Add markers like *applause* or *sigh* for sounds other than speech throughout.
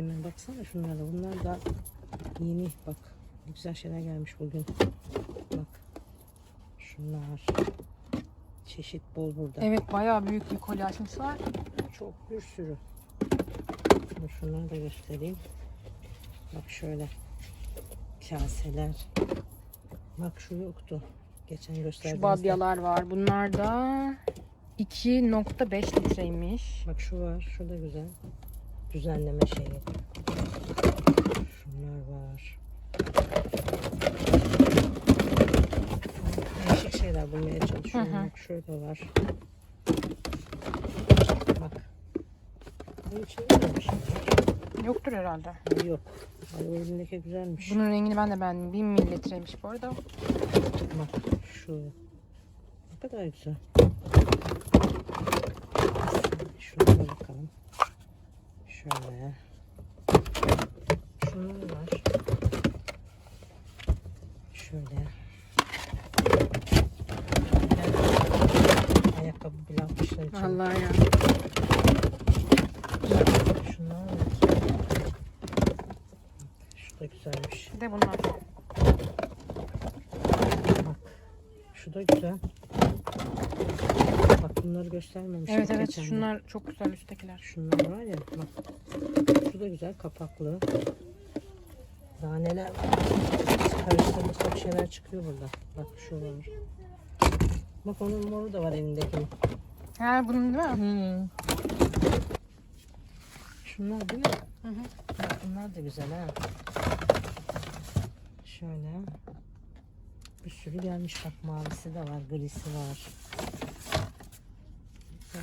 Hemen baksana şunlara. Bunlar da yeni bak. Güzel şeyler gelmiş bugün. Bak. Şunlar. Çeşit bol burada. Evet bayağı büyük bir kolye açmışlar. Çok bir sürü. Şimdi şunları da göstereyim. Bak şöyle. Kaseler. Bak şu yoktu. Geçen Şu gösterdiğimizde. badyalar var. Bunlar da 2.5 litreymiş. Bak şu var. Şu da güzel. Düzenleme şeyi. Şunlar var. Değişik şeyler bulmaya çalışıyorum. Hı hı. Bak şurada var. Bak. Bunun içinde de bir şey var. Yoktur herhalde. Ha, Yok. Ay, o elindeki güzelmiş. Bunun rengini ben de beğendim. 1000 mililitreymiş bu arada. Bak şu. Ne kadar güzel. Şuna bakalım. Şöyle. Şunlar var. Şöyle. Ayakkabı bile atmışlar içine. Vallahi ya. Şunlar var. Şu da güzelmiş. Bir de bunlar. Bak. Şu da güzel. Bunları göstermemiştim. Evet evet geçen de. şunlar çok güzel üsttekiler. Şunlar var ya bak. Şu da güzel kapaklı. Daha neler var. Karıştırmış çok şeyler çıkıyor burada. Bak şu var. Bak onun moru da var elindeki. Ha bunun değil mi? Hmm. Şunlar değil mi? Hı hı. Bak bunlar da güzel ha. Şöyle. Bir sürü gelmiş bak mavisi de var, grisi var.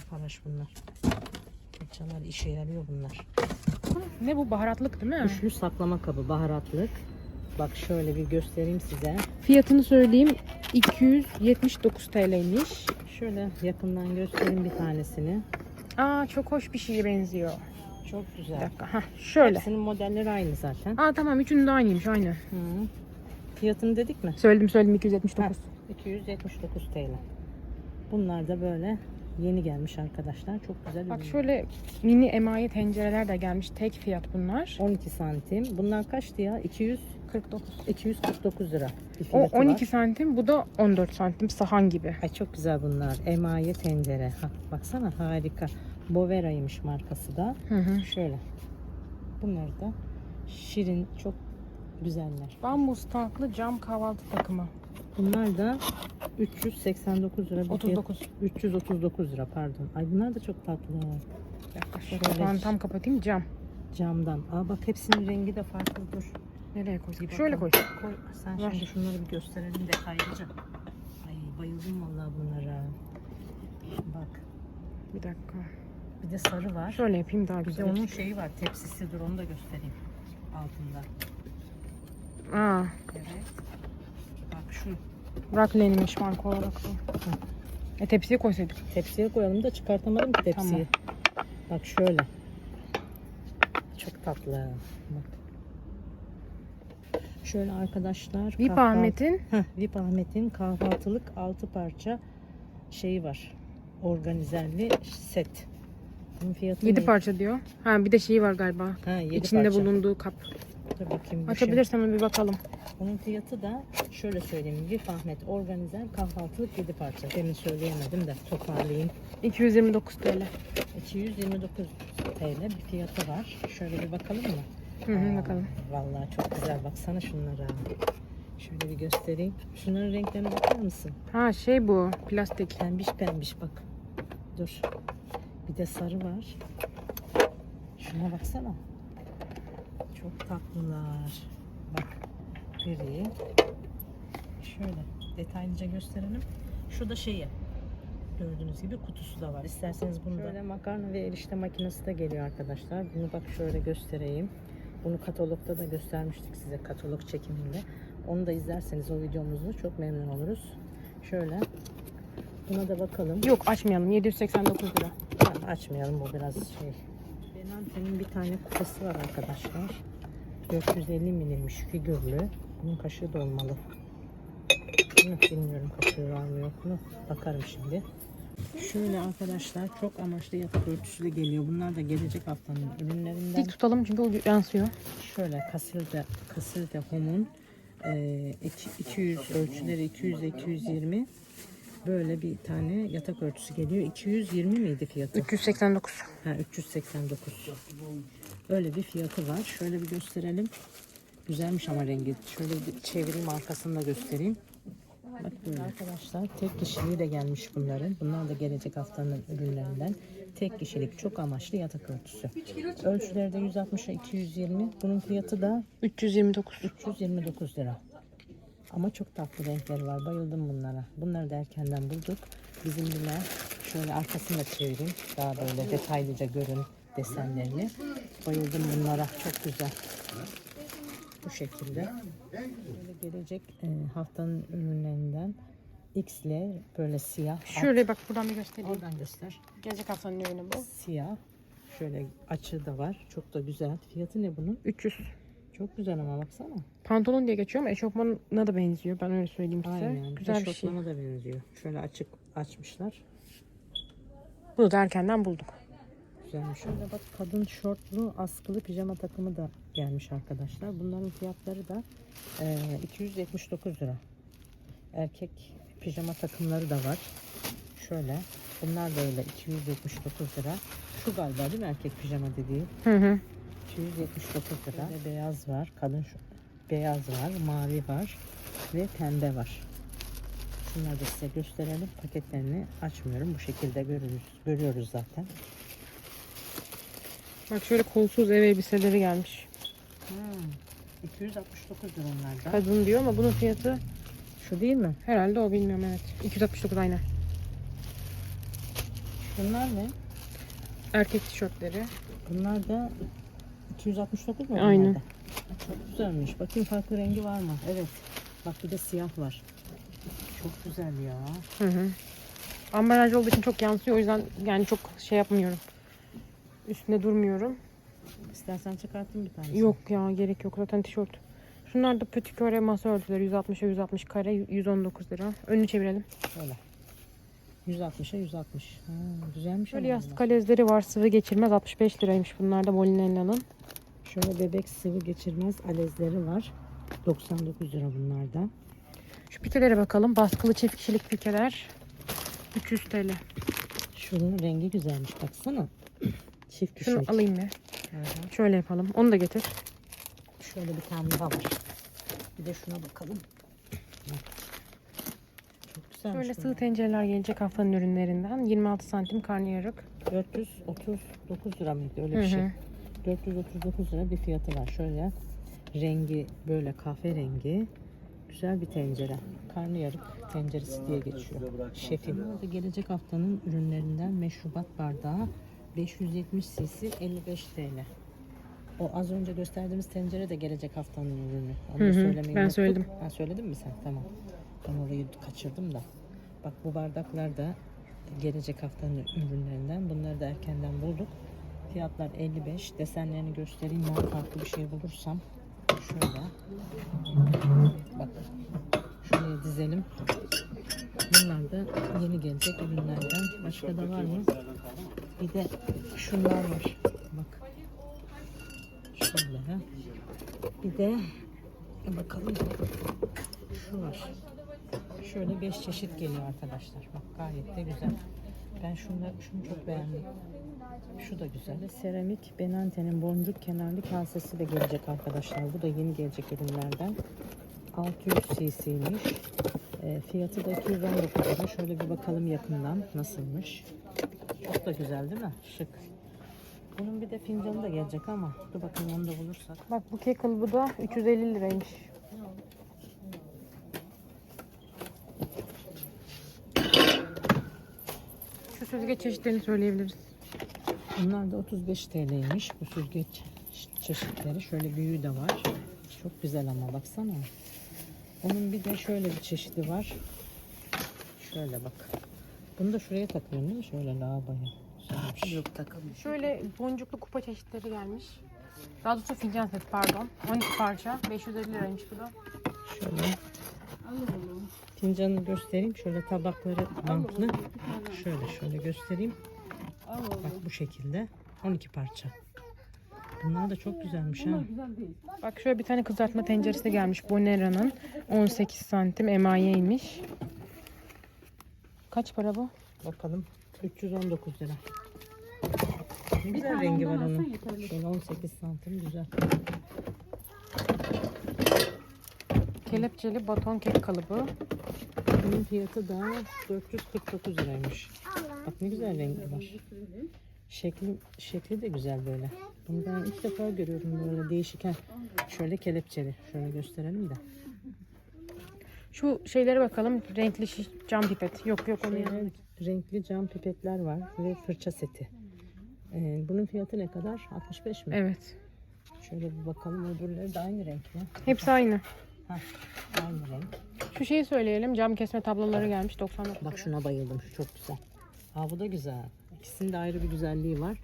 Paraş bunlar. Fırçalar işe yarıyor bunlar. Ne bu baharatlık değil mi? Üçlü saklama kabı baharatlık. Bak şöyle bir göstereyim size. Fiyatını söyleyeyim. 279 TL'ymiş. Şöyle yakından göstereyim bir tanesini. Aa çok hoş bir şeye benziyor. Çok Bir güzel. dakika. Heh, şöyle. Hepsinin modelleri aynı zaten. Aa tamam üçünün de aynıymış aynı. Hı. Fiyatını dedik mi? Söyledim söyledim 279. 279 TL. Bunlar da böyle yeni gelmiş arkadaşlar. Çok güzel. Bak ürünler. şöyle mini emaye tencereler de gelmiş. Tek fiyat bunlar. 12 santim. Bunlar kaçtı ya? 200 49. 249 lira. O fiyatı 12 var. santim bu da 14 santim sahan gibi. Ay çok güzel bunlar. Emaye tencere. Ha, baksana harika. Bovera'ymış markası da. Hı hı. Şöyle. Bunlar da şirin çok güzeller. Bambus tanklı cam kahvaltı takımı. Bunlar da 389 lira. bir 39. fiyat- 339 lira pardon. Ay bunlar da çok tatlı. Dakika Şöyle. kapağını tam kapatayım cam. Camdan. Aa bak hepsinin rengi de farklı. Dur. Nereye? Bir Şöyle koy. Koy. Sen Ver. şimdi şunları bir gösterelim detaylıca. Ay bayıldım vallahi bunlara. Bak. Bir dakika. Bir de sarı var. Şöyle yapayım daha Bir de güzel. onun şeyi var. Tepsisi dur onu da göstereyim. Altında. Aa, Evet. Raklen'miş marka olarak. E tepsiye koysaydık. Tepsiye koyalım da çıkartamadım ki tepsiyi. Bak şöyle. Çok tatlı. Bak. Şöyle arkadaşlar. Vip kahvaltı- Ahmet'in Heh, Vip Ahmet'in kahvaltılık 6 parça şeyi var. Organizerli set. Bunun fiyatı 7 ne? parça diyor. Ha bir de şeyi var galiba. Ha, 7 İçinde parça. bulunduğu kap. Dur bakayım. şey. Açabilirsen bir bakalım. Bunun fiyatı da şöyle söyleyeyim. Vip Ahmet organizer kahvaltılık 7 parça. Demin söyleyemedim de toparlayayım. 229 TL. 229 TL bir fiyatı var. Şöyle bir bakalım mı? Hı hı Aa, bakalım. Vallahi çok güzel. Baksana şunlara. Şöyle bir göstereyim. Şunların renklerine bakar mısın? Ha şey bu plastik. Pembiş pembiş bak. Dur. Bir de sarı var. Şuna baksana. Çok tatlılar. Bak. Biri. Şöyle detaylıca gösterelim. Şu da şeyi. Gördüğünüz gibi kutusu da var. İsterseniz bunu Şöyle makarna ve erişte makinesi de geliyor arkadaşlar. Bunu bak şöyle göstereyim. Bunu katalogda da göstermiştik size katalog çekiminde. Onu da izlerseniz o videomuzu çok memnun oluruz. Şöyle Buna da bakalım. Yok açmayalım 789 lira. Tamam, açmayalım bu biraz şey. Benante'nin bir tane kupası var arkadaşlar. 450 milimmiş figürlü. Bunun kaşığı da olmalı. Bilmiyorum kaşığı var mı yok mu. Bakarım şimdi. Şöyle arkadaşlar çok amaçlı yatak örtüsü de geliyor. Bunlar da gelecek haftanın ürünlerinden. Dik tutalım çünkü o yansıyor. Şöyle Casilda, Casilda Home'un e, iki- 200 ölçüleri 200 ile 220 böyle bir tane yatak örtüsü geliyor. 220 miydi fiyatı? 389. Ha 389. Öyle bir fiyatı var. Şöyle bir gösterelim. Güzelmiş ama rengi. Şöyle bir çevireyim arkasını da göstereyim. Bak böyle arkadaşlar tek kişiliği de gelmiş bunların. Bunlar da gelecek haftanın ürünlerinden. Tek kişilik çok amaçlı yatak örtüsü. Ölçüleri de 160'a 220. Bunun fiyatı da 329. 329 lira. Ama çok tatlı renkleri var. Bayıldım bunlara. Bunları da erkenden bulduk. Bizimkiler şöyle arkasını da çevireyim. Daha böyle detaylıca görün desenlerini. Bayıldım bunlara. Çok güzel. Bu şekilde. Böyle gelecek e, haftanın ürünlerinden X ile böyle siyah. Şöyle bak buradan bir göstereyim. Oradan göster. Gelecek haftanın ürünü bu. Siyah. Şöyle açığı da var. Çok da güzel. Fiyatı ne bunun? 300. Çok güzel ama baksana. Pantolon diye geçiyor ama eşofmana da benziyor. Ben öyle söyleyeyim size. Aynen. Güzel bir şey. Eşofmana da benziyor. Şöyle açık açmışlar. Bunu da erkenden bulduk. Güzelmiş. Şöyle bak kadın şortlu askılı pijama takımı da gelmiş arkadaşlar. Bunların fiyatları da e, 279 lira. Erkek pijama takımları da var. Şöyle. Bunlar da öyle 279 lira. Şu galiba değil mi erkek pijama dediği? Hı hı. 279 lira. Ve beyaz var. Kadın şu beyaz var, mavi var ve pembe var. Şunları da size gösterelim. Paketlerini açmıyorum. Bu şekilde görürüz, görüyoruz zaten. Bak şöyle kolsuz ev elbiseleri gelmiş. Hmm, 269 lira onlar da. Kadın diyor ama bunun fiyatı Şu değil mi? herhalde o bilmiyorum evet. 269 aynen. Bunlar ne? Erkek tişörtleri. Bunlar da 269 mu? Aynen. Çok güzelmiş. Bakayım farklı rengi var mı? Evet. Bak bir de siyah var. Çok güzel ya. Hı hı. Ambalaj olduğu için çok yansıyor o yüzden yani çok şey yapmıyorum. Üstünde durmuyorum. İstersen çıkartayım bir tanesini. Yok ya gerek yok zaten tişört. Şunlar da pötüköre masa örtüleri 160'a 160 kare 119 lira. Önünü çevirelim. Şöyle. 160'a 160. Ha, güzelmiş Şöyle ama yastık bunlar. alezleri var sıvı geçirmez 65 liraymış bunlar da Molinella'nın. Şöyle bebek sıvı geçirmez alezleri var. 99 lira bunlardan. Şu pikelere bakalım. Baskılı çift kişilik pikeler 300 TL. Şunun rengi güzelmiş baksana. *clears throat* Çift Şunu kişilik. alayım bir. Hı hı. Şöyle yapalım. Onu da getir. Şöyle bir tane daha var. Bir de şuna bakalım. Bak. Güzelmiş. Şöyle sığ tencereler gelecek haftanın ürünlerinden. 26 santim karnıyarık. 439 lira mıydı öyle bir şey. hı. 439 lira bir fiyatı var. Şöyle rengi böyle kahverengi. Güzel bir tencere. Karnıyarık tenceresi diye geçiyor. Şefim. Burada gelecek haftanın ürünlerinden meşrubat bardağı 570 cc 55 TL. O az önce gösterdiğimiz tencere de gelecek haftanın ürünü. Onu Hı hı, söylemeyi ben unuttuk. söyledim. Ha, söyledin mi sen? Tamam. Ben orayı kaçırdım da. Bak bu bardaklar da gelecek haftanın ürünlerinden. Bunları da erkenden bulduk. Fiyatlar 55. Desenlerini göstereyim. Ben farklı bir şey bulursam. Şöyle. Bak. Şuraya dizelim. Bunlar da yeni gelecek ürünlerden. Başka da var mı? Bir de şunlar var. Bak. Şöyle. Bir de bakalım. Şu var. Şöyle 5 çeşit geliyor arkadaşlar. Bak gayet de güzel. Ben şunu, şunu çok beğendim. Şu da güzel. Seramik Benante'nin boncuk kenarlı kasesi de gelecek arkadaşlar. Bu da yeni gelecek ürünlerden. 600 cc'ymiş. E, fiyatı da 219 lira. Şöyle bir bakalım yakından nasılmış. Çok da güzel değil mi? Şık. Bunun bir de fincanı da gelecek ama dur bakayım onu da bulursak. Bak bu kek kalıbı da 350 liraymış. Süzgeç çeşitlerini söyleyebiliriz. Bunlar da 35 TL'ymiş. Bu süzgeç çeşitleri. Şöyle büyüğü de var. Çok güzel ama baksana. Onun bir de şöyle bir çeşidi var. Şöyle bak. Bunu da şuraya takıyorsun değil mi? Şöyle lavaboya. Güzelmiş. Yok takamıyor. Şöyle boncuklu kupa çeşitleri gelmiş. Daha doğrusu fincan seti pardon. 12 parça. 550 liraymış bu da. Şöyle. Fincanını göstereyim. Şöyle tabakları bantlı. Şöyle şöyle göstereyim. Bak bu şekilde 12 parça. Bunlar da çok güzelmiş ha. Bak şöyle bir tane kızartma tenceresi de gelmiş. Bonera'nın 18 santim emayeymiş. Kaç para bu? Bakalım 319 lira. Ne güzel rengi var onun. Şöyle 18 santim güzel. Kelepçeli baton kek kalıbı. Bunun fiyatı da 449 liraymış. Bak ne güzel rengi var. Şekli, şekli de güzel böyle. Bunu ben ilk defa görüyorum böyle değişiken. Şöyle kelepçeli. Şöyle gösterelim de. Şu şeylere bakalım. Renkli şiş, cam pipet. Yok yok onu yani. renkli cam pipetler var ve fırça seti. Ee, bunun fiyatı ne kadar? 65 mi? Evet. Şöyle bir bakalım öbürleri de aynı renk mi? Hepsi aynı. Heh, aynı renk. Şu şeyi söyleyelim. Cam kesme tabloları gelmiş 99. Bak şuna bayıldım. Şu çok güzel. Aa bu da güzel. İkisinin de ayrı bir güzelliği var.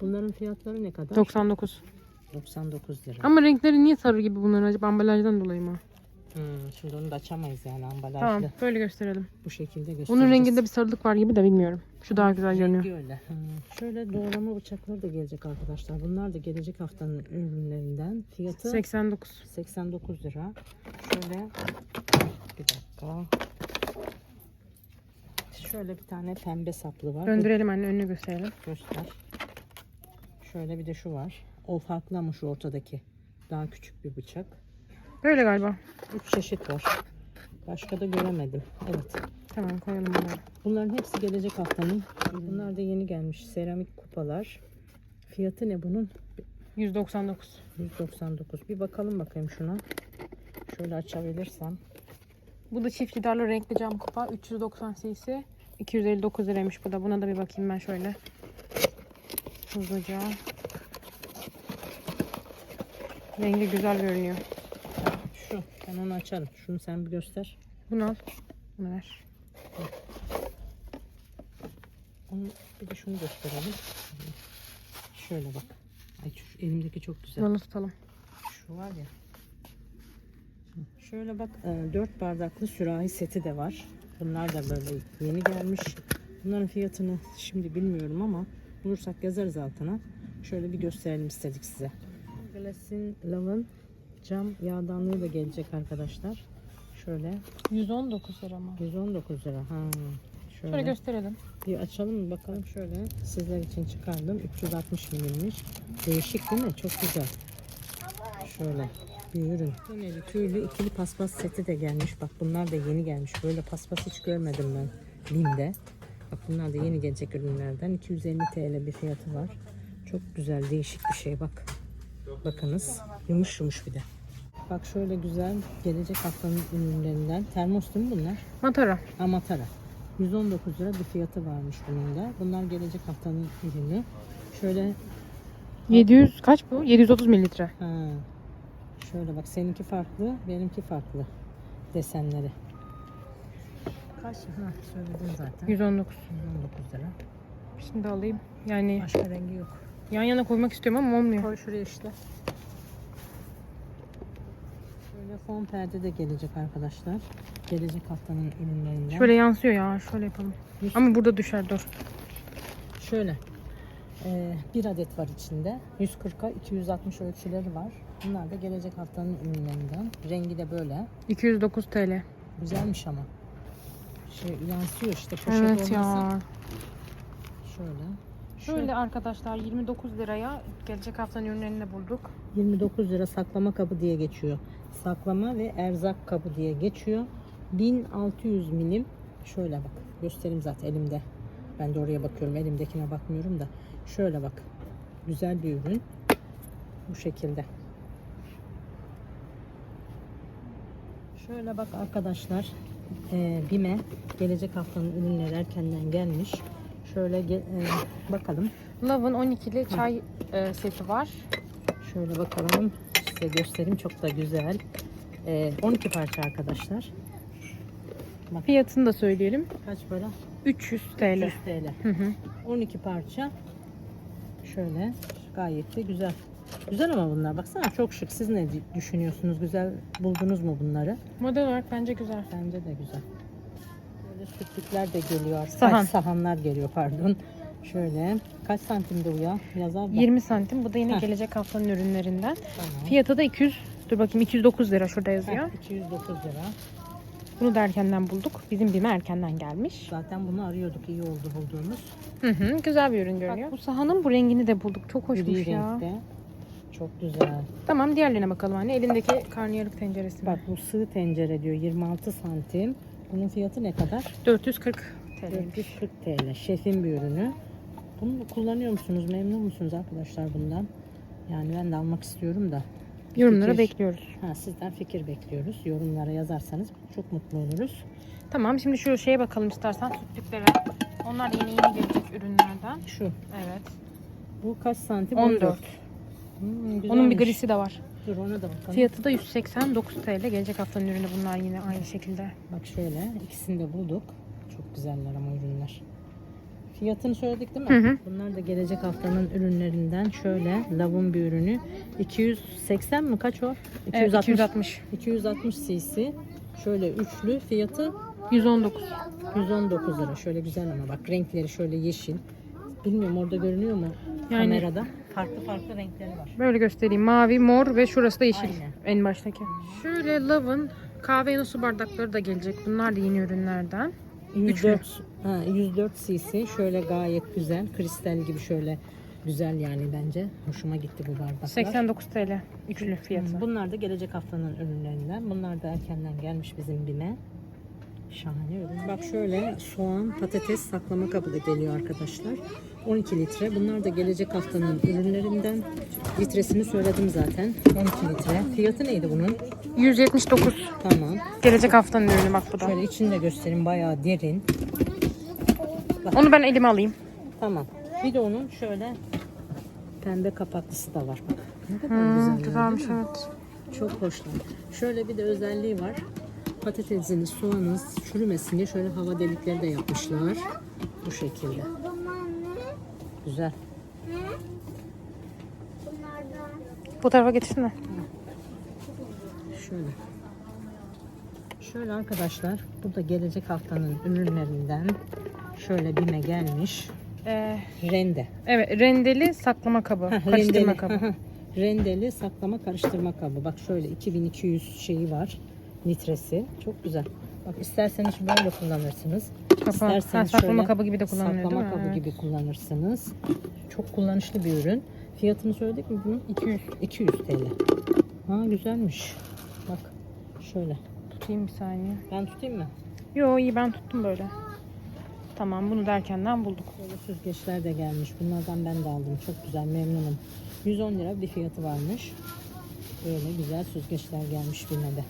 Bunların fiyatları ne kadar? 99. 99 lira. Ama renkleri niye sarı gibi bunların acaba ambalajdan dolayı mı? Hmm, şimdi onu da açamayız yani ambalajlı. Tamam böyle gösterelim. Bu şekilde göstereceğiz. Bunun renginde bir sarılık var gibi de bilmiyorum. Şu daha güzel görünüyor. Rengi öyle. Hmm. Şöyle doğrama bıçakları da gelecek arkadaşlar. Bunlar da gelecek haftanın ürünlerinden. Fiyatı 89. 89 lira. Şöyle bir dakika. Şöyle bir tane pembe saplı var. Döndürelim anne önünü gösterelim. Göster. Şöyle bir de şu var. O farklı ama şu ortadaki. Daha küçük bir bıçak. Böyle galiba. Üç çeşit var. Başka da göremedim. Evet. Tamam koyalım bunları. Bunların hepsi gelecek haftanın. Bunlar da yeni gelmiş. Seramik kupalar. Fiyatı ne bunun? 199. 199. Bir bakalım bakayım şuna. Şöyle açabilirsem. Bu da çift gidarlı renkli cam kupa. 390 cc. 259 liraymış bu da. Buna da bir bakayım ben şöyle. Hızlıca. Rengi güzel görünüyor. Ben onu açarım. Şunu sen bir göster. Bunu al. Bunu ver. Onu, bir de şunu gösterelim. Şöyle bak. Ay şu elimdeki çok güzel. Bunu tutalım. Şu var ya. Şöyle bak 4 bardaklı sürahi seti de var. Bunlar da böyle yeni gelmiş. Bunların fiyatını şimdi bilmiyorum ama bulursak yazarız altına. Şöyle bir gösterelim istedik size. Glass'in Love'ın cam yağdanlığı da gelecek arkadaşlar. Şöyle 119 lira mı? 119 lira. Ha, Şöyle şöyle gösterelim. bir açalım mı bakalım şöyle. Sizler için çıkardım. 360 milimmiş. Değişik değil mi? Çok güzel. Şöyle bir ürün. Yine tüylü ikili paspas seti de gelmiş. Bak bunlar da yeni gelmiş. Böyle paspas hiç görmedim ben Bim'de. Bak bunlar da yeni gelecek ürünlerden. 250 TL bir fiyatı var. Çok güzel değişik bir şey bak. Bakınız yumuş yumuş bir de. Bak şöyle güzel gelecek haftanın ürünlerinden. Termos değil mi bunlar? Matara. Ha, Matara. 119 lira bir fiyatı varmış bunun da. Bunlar gelecek haftanın ürünü. Şöyle 700 kaç bu? 730 mililitre. ha, şöyle bak seninki farklı, benimki farklı desenleri. Kaç? Ha, söyledin zaten. 119. 119 lira. Şimdi alayım. Yani Başka rengi yok. yan yana koymak istiyorum ama olmuyor. Koy şuraya işte. Şöyle fon perde de gelecek arkadaşlar. Gelecek haftanın ürünlerinden. Şöyle yansıyor ya. Şöyle yapalım. Yüz- Ama burada düşer dur. Şöyle. e, bir adet var içinde. 140'a 260 ölçüleri var. Bunlar da gelecek haftanın ürünlerinden. Rengi de böyle. 209 TL. Güzelmiş ama. Şey yansıyor işte poşet Evet olmasa. ya. Şöyle. Şöyle arkadaşlar 29 liraya gelecek haftanın ürünlerini de bulduk. 29 lira saklama kabı diye geçiyor. Saklama ve erzak kabı diye geçiyor. 1600 milim. Şöyle bak. Göstereyim zaten elimde. Ben de oraya bakıyorum. Elimdekine bakmıyorum da. Şöyle bak. Güzel bir ürün. Bu şekilde. Şöyle bak arkadaşlar. Ee, Bime gelecek haftanın ürünleri erkenden gelmiş. Şöyle ge- e, bakalım. Love'ın 12'li çay e, seti var. Şöyle bakalım. Size göstereyim. Çok da güzel. Ee, 12 parça arkadaşlar. Fiyatını da söyleyelim. Kaç para? 300 TL. 100 TL. Hı hı. 12 parça. Şöyle gayet de güzel. Güzel ama bunlar. Baksana çok şık. Siz ne düşünüyorsunuz? Güzel buldunuz mu bunları? Model olarak bence güzel. Bence de güzel. Böyle sütlükler de geliyor. Ay, Sahan. sahanlar geliyor pardon. Şöyle kaç santimde bu ya? Yazar da. 20 santim. Bu da yine Heh. gelecek haftanın ürünlerinden. Tamam. Fiyatı da 200. Dur bakayım 209 lira şurada yazıyor. Heh, 209 lira. Bunu da erkenden bulduk. Bizim bime erkenden gelmiş. Zaten bunu arıyorduk. iyi oldu bulduğumuz. Hı hı, güzel bir ürün görünüyor. bu sahanın bu rengini de bulduk. Çok hoşmuş Gri ya. renkte. Çok güzel. Tamam diğerlerine bakalım anne. Elindeki karnıyarık tenceresi. Bak bu sığ tencere diyor 26 santim. Bunun fiyatı ne kadar? 440 TL. 440 TL. Şefin bir ürünü. Bunu kullanıyor musunuz? Memnun musunuz arkadaşlar bundan? Yani ben de almak istiyorum da. Yorumlara Fikir- bekliyoruz. Ha, sizden fikir bekliyoruz. Yorumlara yazarsanız çok mutlu oluruz. Tamam şimdi şu şeye bakalım istersen sütlüklere. Onlar da yeni yeni gelecek ürünlerden. Şu. Evet. Bu kaç santim? 14. Hmm, Onun bir grisi de var. Dur ona da bakalım. Fiyatı da 189 TL. Gelecek haftanın ürünü bunlar yine aynı şekilde. Bak şöyle ikisini de bulduk. Çok güzeller ama ürünler. Fiyatını söyledik değil mi? Hı hı. Bunlar da gelecek haftanın ürünlerinden şöyle lavun bir ürünü. 280 mi kaç o? Evet, 260. 260 cc. Şöyle üçlü fiyatı 119. 119 lira. Şöyle güzel ama bak renkleri şöyle yeşil. Bilmiyorum orada görünüyor mu Yani- kamerada? Farklı farklı renkleri var. Böyle göstereyim. Mavi, mor ve şurası da yeşil. Aynen. En baştaki. Şöyle Love'ın kahve su bardakları da gelecek. Bunlar da yeni ürünlerden. 104, ha, 104 cc şöyle gayet güzel. Kristal gibi şöyle güzel yani bence. Hoşuma gitti bu bardaklar. 89 TL. Üçlü fiyatı. Bunlar da gelecek haftanın ürünlerinden. Bunlar da erkenden gelmiş bizim bime. Şahane ürün. Bak şöyle soğan, patates saklama kabı da geliyor arkadaşlar. 12 litre. Bunlar da gelecek haftanın ürünlerinden. Litresini söyledim zaten. 12 litre. Fiyatı neydi bunun? 179. Tamam. Gelecek haftanın ürünü bak bu da. Şöyle içini de göstereyim. Bayağı derin. Onu ben elime alayım. Tamam. Bir de onun şöyle pembe kapaklısı da var. Bak. Ne kadar Hmm, güzel. güzelmiş evet. Çok hoşlar. Şöyle bir de özelliği var. Patatesiniz, soğanınız çürümesin diye şöyle hava delikleri de yapmışlar. Bu şekilde. Güzel. Bu tarafa getirsene. Şöyle. Şöyle arkadaşlar. Bu da gelecek haftanın ürünlerinden. Şöyle bime gelmiş. Ee, Rende. evet rendeli saklama kabı. Karıştırma rendeli. kabı. Rendeli saklama karıştırma kabı. Bak şöyle 2200 şeyi var. Litresi. Çok güzel. Bak isterseniz böyle kullanırsınız. Kapağı. Ha, İsterseniz saklama şöyle kabı gibi de kullanılıyor saklama değil mi? kabı Evet. gibi kullanırsınız. Çok kullanışlı bir ürün. Fiyatını söyledik mi bunun? 200 200 TL. Ha güzelmiş. Bak şöyle. Tutayım bir saniye. Ben tutayım mı? Yo iyi ben tuttum böyle. Tamam bunu derkenden bulduk. Böyle süzgeçler de gelmiş. Bunlardan ben de aldım. Çok güzel memnunum. 110 lira bir fiyatı varmış. Böyle güzel süzgeçler gelmiş birine de.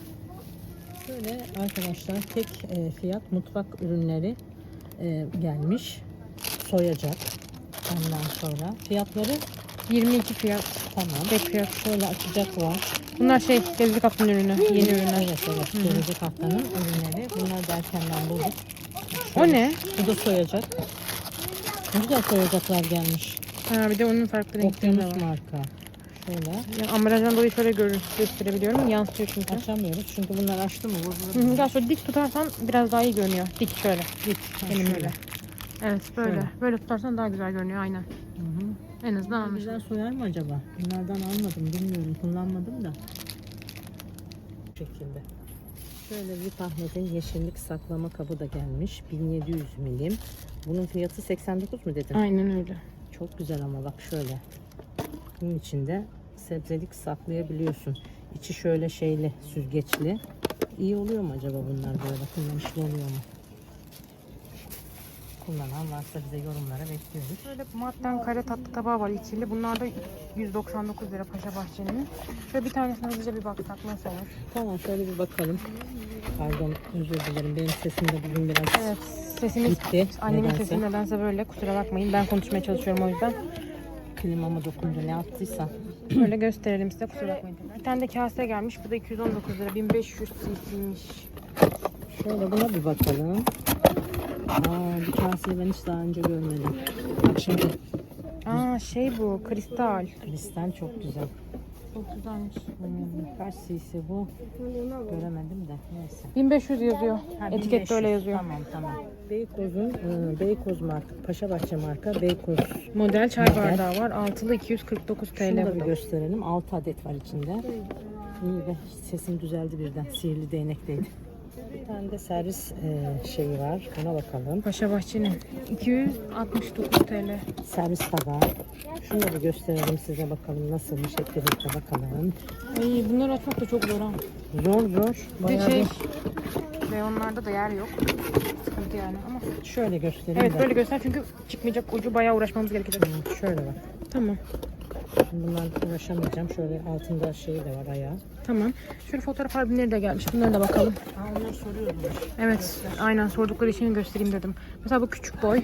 Şöyle arkadaşlar tek e, fiyat mutfak ürünleri e, gelmiş. Soyacak. Ondan sonra fiyatları 22 fiyat. tamam. Tek fiyat. Şöyle açacak var. Bunlar şey gelecek haftanın ürünü. Yeni ürünler. Evet evet. Gelecek haftanın ürünleri. Bunlar da erkenden bulduk. O ne? Bu da soyacak. Ne güzel soyacaklar gelmiş. Ha bir de onun farklı renkleri de Okyanus var. marka. Şöyle. Yani ambalajdan dolayı şöyle gösterebiliyorum. Yansıyor çünkü. Açamıyoruz çünkü bunlar açtı mı Hı bozulur. hı, Gel şöyle dik tutarsan biraz daha iyi görünüyor. Dik şöyle. Dik. Benim şöyle. öyle. Evet böyle. Şöyle. Böyle tutarsan daha güzel görünüyor aynen. Hı hı. En azından anlaşılır. Güzel soyar mı acaba? Bunlardan almadım bilmiyorum kullanmadım da. Bu şekilde. Şöyle bir Ahmet'in yeşillik saklama kabı da gelmiş. 1700 milim. Bunun fiyatı 89 mu dedim? Aynen öyle. Çok güzel ama bak şöyle. Bunun içinde sebzelik saklayabiliyorsun. İçi şöyle şeyli, süzgeçli. İyi oluyor mu acaba bunlar böyle? Kullanışlı oluyor mu? Kullanan varsa bize yorumlara bekliyoruz. Şöyle matten kare tatlı tabağı var ikili. Bunlar da 199 lira Paşa Bahçeli'nin. Şöyle bir tanesine hızlıca bir baksak nasıl olur? Tamam şöyle bir bakalım. Pardon özür dilerim. Benim sesim de bugün biraz Evet sesimiz gitti. annemin nedense. sesi nedense böyle kusura bakmayın. Ben konuşmaya çalışıyorum o yüzden. Klimama dokundu ne yaptıysa. *clears throat* Böyle gösterelim size kusura bakmayın. Bir tane de kase gelmiş. Bu da 219 lira. 1500 cc'ymiş. Şöyle buna bir bakalım. Aa, bir kaseyi ben hiç daha önce görmedim. Bak şimdi Aa şey bu kristal. kristal çok güzel. Çok güzelmiş. Hmm, kaç cc bu? Göremedim de neyse. 1500 yazıyor. Ha, Etikette 1500. öyle yazıyor. Tamam tamam. Beykoz'un e, Beykoz marka, Paşabahçe marka Beykoz. Model çay Model. bardağı var. Altılı 249 Şunu TL. da bir gösterelim. 6 adet var içinde. İyi be sesim düzeldi birden. Sihirli değnekteydi. Bir tane de servis e, şeyi var. Buna bakalım. Paşa Bahçe'nin 269 TL. Servis tabağı. Bir gösterelim size bakalım nasıl bir şekilde bakalım. Ay bunları açmak da çok zor ha. Zor zor. Bir de Bayağı şey bir- reyonlarda da yer yok. Sıkıntı yani ama. Şöyle göstereyim Evet de. böyle göster çünkü çıkmayacak ucu bayağı uğraşmamız gerekecek. Şöyle bak. Tamam. Şimdi bundan uğraşamayacağım. Şöyle altında şeyi de var ayağı. Tamam. Şöyle fotoğraf albümleri de gelmiş. Bunlara da bakalım. Ha onları soruyordum. Evet. Aynen sordukları için göstereyim dedim. Mesela bu küçük boy.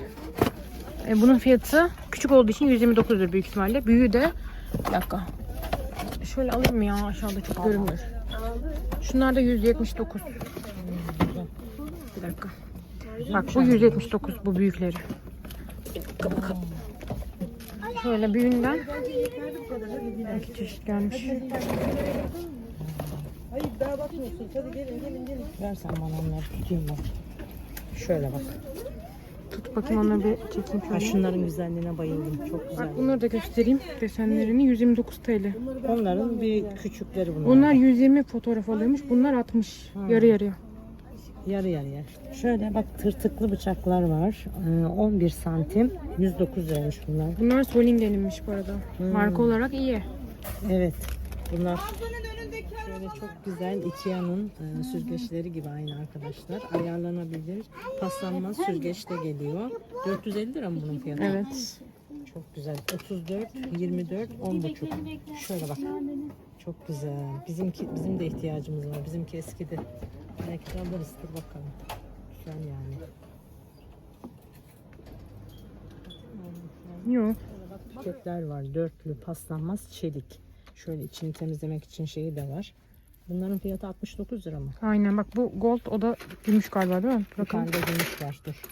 E, bunun fiyatı küçük olduğu için 129'dur büyük ihtimalle. Büyüğü de bir dakika. Şöyle alayım mı ya aşağıda çok görünmüyor. Şunlar da 179. Bir dakika. Bak bu 179 bu büyükleri. Bir dakika bakalım. Şöyle büyüğünden iki çeşit gelmiş. Versen bana onları tutayım ben. Şöyle bak. Tut bakayım onları bir çekeyim Ha, şöyle. şunların güzelliğine bayıldım. Çok güzel. Bak bunları da göstereyim. Desenlerini 129 TL. Onların bir küçükleri bunlar. Bunlar 120 fotoğraf alıyormuş. Bunlar 60. Yarı yarıya. Yarı yarıya. Şöyle bak tırtıklı bıçaklar var. Ee, 11 santim. 109 liraymış bunlar. Bunlar Solin denilmiş bu arada. Hmm. Marka olarak iyi. Evet. Bunlar şöyle çok güzel Ikea'nın e, süzgeçleri gibi aynı arkadaşlar. Ayarlanabilir. Paslanmaz süzgeç de geliyor. 450 lira mı bunun fiyatı? Evet. Çok güzel. 34, 24, 10 buçuk. Şöyle bak. Çok güzel. Bizimki bizim de ihtiyacımız var. Bizimki eskidi. Belki de alırız. Dur bakalım. Güzel yani. Yok. Paketler var. Dörtlü paslanmaz çelik. Şöyle içini temizlemek için şeyi de var. Bunların fiyatı 69 lira mı? Aynen bak bu gold o da gümüş galiba değil mi? Bir Bakın. tane de gümüş var. Dur.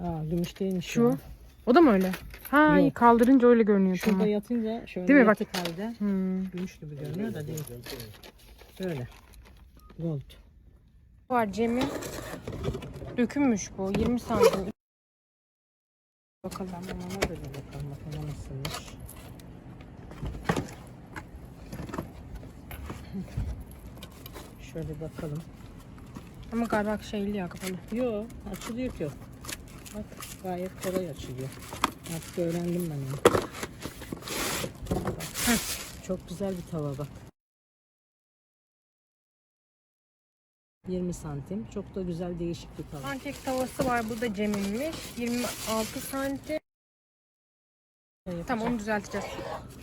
Aa gümüş değilmiş Şu. ya. O da mı öyle? Ha Yok. kaldırınca öyle görünüyor Şurada tamam. yatınca şöyle Değil mi? Bak. halde Hmm. gümüş gibi görünüyor da değil. Böyle. Gold. Var Cem'in. Dökünmüş bu. 20 santim. Bakalım. Tamam ona da bir bakalım bakalım nasılmış. *laughs* Şöyle bakalım. Ama galiba şeyli ya kapalı. Yo açılıyor ki o. Bak gayet kolay açılıyor. Artık öğrendim ben onu. Bak, Çok güzel bir tava bak. 20 santim. Çok da güzel değişik bir tava. Pankek tavası var. Bu da Cem'inmiş. 26 santim. Şey Tamam onu düzelteceğiz.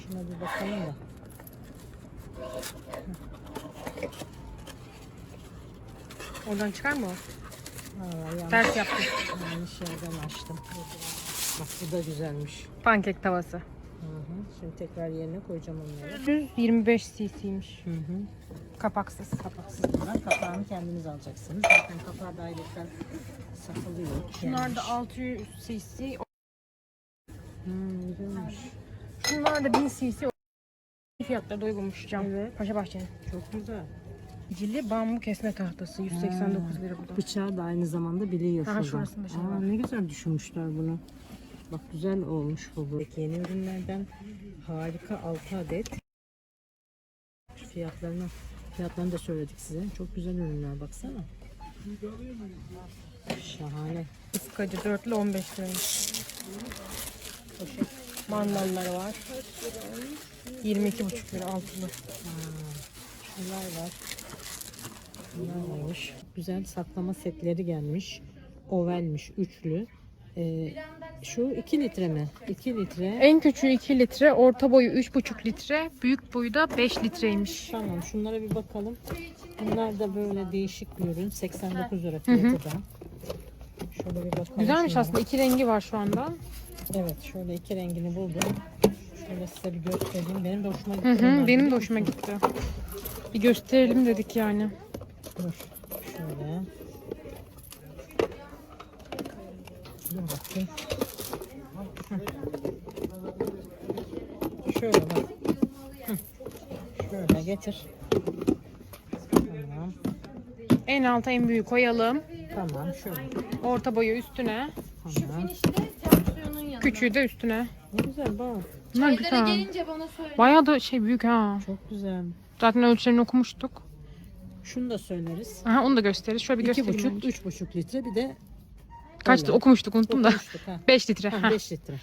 Şuna bir bakalım da. Oradan çıkar mı o? Aa, Ters yaptım. yanlış yerden açtım. Bak bu da güzelmiş. Pankek tavası. Hı. Şimdi tekrar yerine koyacağım onları. 125 cc'ymiş. Hı hı. Kapaksız. Kapaksız bunlar. Kapağını kendiniz alacaksınız. Zaten kapağı dairetten satılıyor. Şunlar da Gelmiş. 600 cc. Hmm, güzelmiş. Şunlar da 1000 cc. Fiyatları da uygunmuş cam. Evet. Paşa Bahçe'nin. Çok güzel. Cili bambu kesme tahtası. 189 lira bu da. Bıçağı da aynı zamanda biliyor Aha, şurada. şurasında şey Aa, var. ne güzel düşünmüşler bunu. Bak güzel olmuş bu. bu. Peki, Yeni ürünlerden harika 6 adet. Fiyatlarını fiyatlarını da söyledik size. Çok güzel ürünler baksana. Şahane. Iskacı dörtlü 15 liraymış. Mandalları var. 22,5 lira altılı. Şunlar var. Bunlar neymiş? Güzel saklama setleri gelmiş. Ovalmiş, üçlü. Ee, şu 2 litre mi? 2 litre. En küçüğü 2 litre, orta boyu 3,5 litre, büyük boyu da 5 litreymiş. Tamam şunlara bir bakalım. Bunlar da böyle değişik bir ürün. 89 lira fiyatı da. Şöyle bir bakalım. Güzelmiş şunlara. aslında. iki rengi var şu anda. Evet şöyle iki rengini buldum. Şöyle size bir göstereyim. Benim de hoşuma Hı gitti. hı, bunlar, benim de biliyor hoşuma musun? gitti. Bir gösterelim dedik yani. Dur. Şöyle. Dur bakayım. Hı. Şöyle bak. Hı. getir. Tamam. En alta en büyüğü koyalım. Tamam şöyle. Orta boyu üstüne. Tamam. Küçüğü de üstüne. Ne güzel bak. Bunlar güzel. gelince bana söyle. Bayağı da şey büyük ha. Çok güzel. Zaten ölçülerini okumuştuk. Şunu da söyleriz. Aha, onu da gösteririz. Şöyle bir İki göstereyim. buçuk, üç buçuk litre bir de Kaçtı Öyle. okumuştuk unuttum da. okumuştuk ha. 5 litre. Ha, Ha. beş litre.